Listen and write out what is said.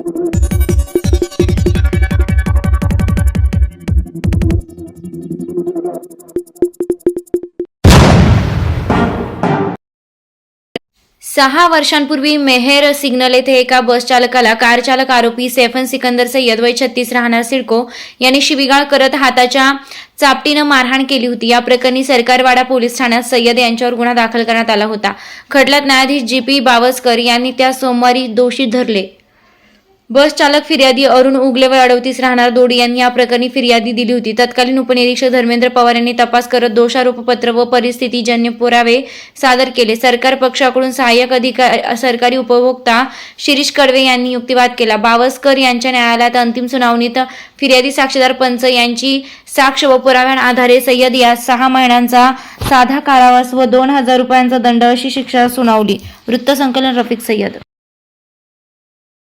सहा वर्षांपूर्वी मेहेर सिग्नल येथे एका बस चालकाला कार चालक आरोपी सेफन सिकंदर सय्यद वय छत्तीस राहणार सिडको यांनी शिबिगाळ करत हाताच्या चापटीनं मारहाण केली होती. या प्रकरणी सरकारवाडा पोलीस ठाण्यात सय्यद यांच्यावर गुन्हा दाखल करण्यात आला होता. खटल्यात न्यायाधीश जी पी बावस्कर यांनी त्या सोमवारी दोषी धरले. बस चालक फिर्यादी अरुण उगले व अडवतीस राहणार दोडी यांनी या प्रकरणी फिर्यादी दिली होती. तत्कालीन उपनिरीक्षक धर्मेंद्र पवार यांनी तपास करत दोषारोपपत्र व परिस्थितीजन्य पुरावे सादर केले. सरकार पक्षाकडून सहाय्यक अधिकार सरकारी उपभोक्ता शिरीष कडवे यांनी युक्तिवाद केला. बावस्कर यांच्या न्यायालयात अंतिम सुनावणीत फिर्यादी साक्षीदार पंच यांची साक्ष व पुराव्यांआधारे सय्यद या सहा महिन्यांचा साधा कारावास व दोन हजार रुपयांचा दंड अशी शिक्षा सुनावली. वृत्तसंकलन रफिक सय्यद